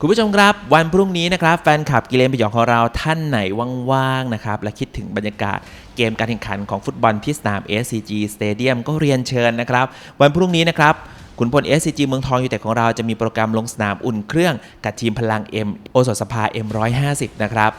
คุณผู้ชมครับ วันพรุ่งนี้นะครับ แฟนคลับกิเลนพยองของเราท่านไหนว่างๆนะครับ และคิดถึงบรรยากาศเกมการแข่งขันของฟุตบอลที่สนาม SCG Stadium ก็เรียนเชิญนะครับ วันพรุ่งนี้นะครับขุนพล SCG เมืองทองยูไนเต็ดของเราจะมีโปรแกรมลงสนามอุ่นเครื่องกับทีมพลัง M โอสถสภา M150 นะครับ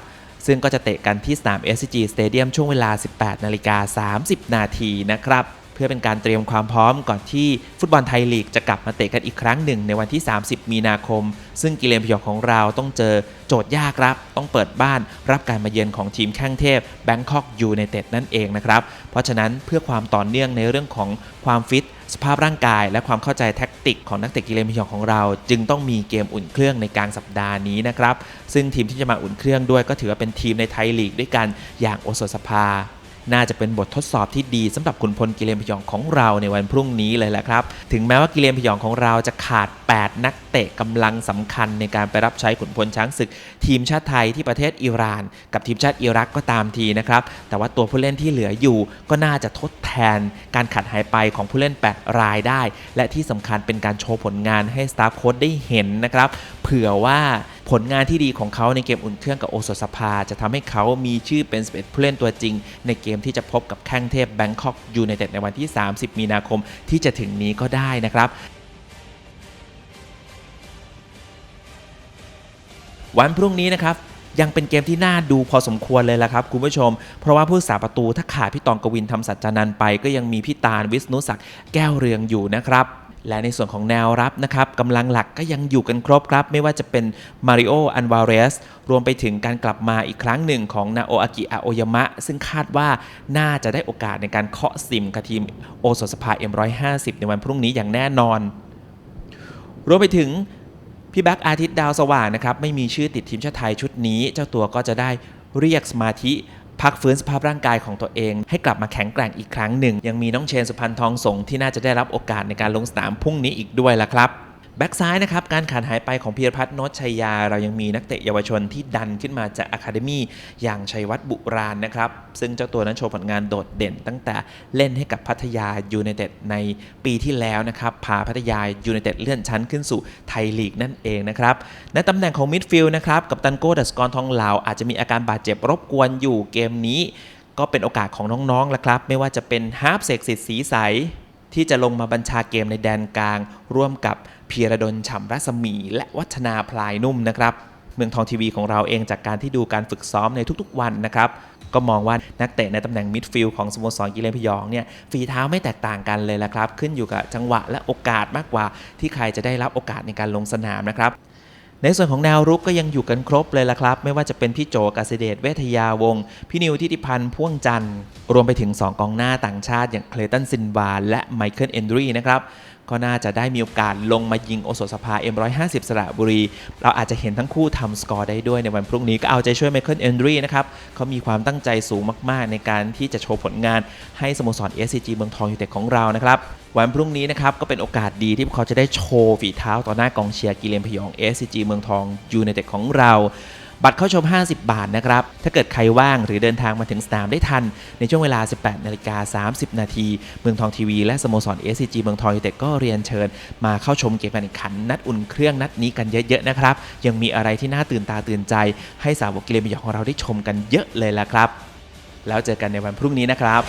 ซึ่งก็จะเตะกันที่สนาม SCG Stadium ช่วงเวลา 18 นาฬิกา 30 นาทีนะครับ พื่อเป็นการเตรียมความพร้อมก่อนที่ฟุตบอลไทยลีกจะกลับมาเตะกันอีกครั้งหนึ่งในวันที่ 30 มีนาคม ซึ่งกิเลนพยองของเราต้องเจอโจทย์ยากครับ ต้องเปิดบ้านรับการมาเยือนของทีมแข้งเทพแบงคอกยูไนเต็ดนั่นเองนะครับ เพราะฉะนั้นเพื่อความต่อเนื่องในเรื่องของความฟิตสภาพร่างกายและความเข้าใจแท็กติกของนักเตะกิเลนพยองของเรา จึงต้องมีเกมอุ่นเครื่องในกลางสัปดาห์นี้นะครับ ซึ่งทีมที่จะมาอุ่นเครื่องด้วยก็ถือว่าเป็นทีมในไทยลีกด้วยกันอย่างโอสถสภา น่าจะเป็นบททดสอบที่ดีสำหรับขุนพลกิเลนพยองของเราในวันพรุ่งนี้เลยแหละครับ ถึงแม้ว่ากิเลนพยองของเราจะขาด 8 นักเตะกำลังสำคัญในการไปรับใช้ขุนพลช้างศึก ทีมชาติไทยที่ประเทศอิหร่าน กับทีมชาติอิรักก็ตามทีนะครับ แต่ว่าตัวผู้เล่นที่เหลืออยู่ก็น่าจะทดแทนการขาดหายไปของผู้เล่น 8 รายได้ และที่สำคัญเป็นการโชว์ผลงานให้สตาฟโค้ดได้เห็นนะครับ เผื่อว่า ผลงานที่ดีของเขาในเกมอุ่นเครื่องกับโอสถสภา จะทำให้เขามีชื่อเป็น 11 ผู้เล่นตัวจริง ในเกมที่จะพบกับแข้งเทพแบงคอกยูไนเต็ดในวันที่ 30 มีนาคมที่จะถึงนี้ก็ได้นะครับวันพรุ่งนี้นะครับยังเป็นเกมที่น่าดูพอสมควรเลยละครับคุณผู้ชม เพราะว่าผู้สาประตูถ้าขาดพี่ตองกวินทำสัจจานันไป ก็ยังมีพี่ตาลวิษณุศักดิ์แก้วเรืองอยู่นะครับ และในส่วนของแนวรับนะครับกำลังหลักก็ยังอยู่กันครบครับ ไม่ว่าจะเป็นมาริโออันวาเรสรวมไปถึงการกลับมาอีกครั้งหนึ่งของนาโออากิอาโอยามะ ซึ่งคาดว่าน่าจะได้โอกาสในการเคาะซิมกับทีมโอสถสภา M150 ในวันพรุ่งนี้อย่างแน่นอน รวมไปถึงพี่แบ็กอาทิตย์ดาวสว่างนะครับไม่มีชื่อติดทีมชาติไทยชุดนี้ เจ้าตัวก็จะได้เรียกสมาธิ พักฟื้นสภาพร่างกายของตัวเอง ให้กลับมาแข็งแกร่งอีกครั้งหนึ่ง ยังมีน้องเชนสุพรรณทองสงที่น่าจะได้รับโอกาสในการลงสนามพรุ่งนี้อีกด้วยละครับ แบ็กซ้ายนะครับ การขาดหายไปของพีรพัฒน์นชชัยยา เรายังมีนักเตะเยาวชนที่ดันขึ้นมาจากอะคาเดมี่อย่างชัยวัฒน์บุราณนะครับ ซึ่งเจ้าตัวนั้นโชว์ผลงานโดดเด่น ตั้งแต่เล่นให้กับพัทยายูไนเต็ดในปีที่แล้วนะครับ พาพัทยายูไนเต็ดเลื่อนชั้นขึ้นสู่ไทยลีกนั่นเองนะครับ ในตำแหน่งของมิดฟิลด์นะครับ กับตันโก้ดัสกรทองเหลาอาจจะมีอาการบาดเจ็บรบกวนอยู่เกมนี้ ก็เป็นโอกาสของน้องๆและครับ ไม่ว่าจะเป็นฮาร์ปเสกสิทธิ์สีใส ที่จะลงมาบัญชาเกมในแดนกลาง ร่วมกับพีระดลฉ่ำรัศมี และวัฒนาพลายนุ่มนะครับ เมืองทองทีวีของเราเองจากการที่ดูการฝึกซ้อมในทุกๆ วันนะครับก็มองว่านักเตะในตำแหน่งมิดฟิลด์ของสโมสรกิเลนพยองเนี่ยฝีเท้าไม่แตกต่างกันเลยละครับ ขึ้นอยู่กับจังหวะและโอกาสมากกว่าที่ใครจะได้รับโอกาสในการลงสนามนะครับ ในส่วนของแนวรุกก็ยังอยู่กันครบเลยละครับ ไม่ว่าจะเป็นพี่โจกาเสเดชเวทยาวงพี่นิวทิติพันธ์พ่วงจันทร์รวมไปถึง 2 กองหน้าต่างชาติอย่างเคลตันซินวาและไมเคิลเอนดรีนะครับ ก็น่าจะได้มีโอกาสลงมายิงโอสถสภา M150 สระบุรี เราอาจจะเห็นทั้งคู่ทำสกอร์ได้ด้วยในวันพรุ่งนี้ก็เอาใจช่วยไมเคิลเอนดรีนะครับเขามีความตั้งใจสูงมาก ๆ ในการที่จะโชว์ผลงานให้สโมสร SCG เมืองทองยูไนเต็ดของเรานะครับวันพรุ่งนี้นะครับก็เป็นโอกาสดีที่พวกเขาจะได้โชว์ฝีเท้าต่อหน้ากองเชียร์กิเลนพยอง SCG เมืองทองยูไนเต็ดของเรา บัตรเข้าชม 50 บาทนะครับ ถ้าเกิดใครว่างหรือเดินทางมาถึงสนามได้ทัน ในช่วงเวลา 18นาฬิกา30 นาที เมืองทองทีวีและสโมสร SCG เมืองทองยูไนเต็ดก็เรียนเชิญ มาเข้าชมเกมการแข่งขัน นัดอุ่นเครื่องนัดนี้กันเยอะๆนะครับ ยังมีอะไรที่น่าตื่นตาตื่นใจ ให้สาวกกิเลนพยองของเราได้ชมกันเยอะเลยละครับ แล้วเจอกันในวันพรุ่งนี้นะครับ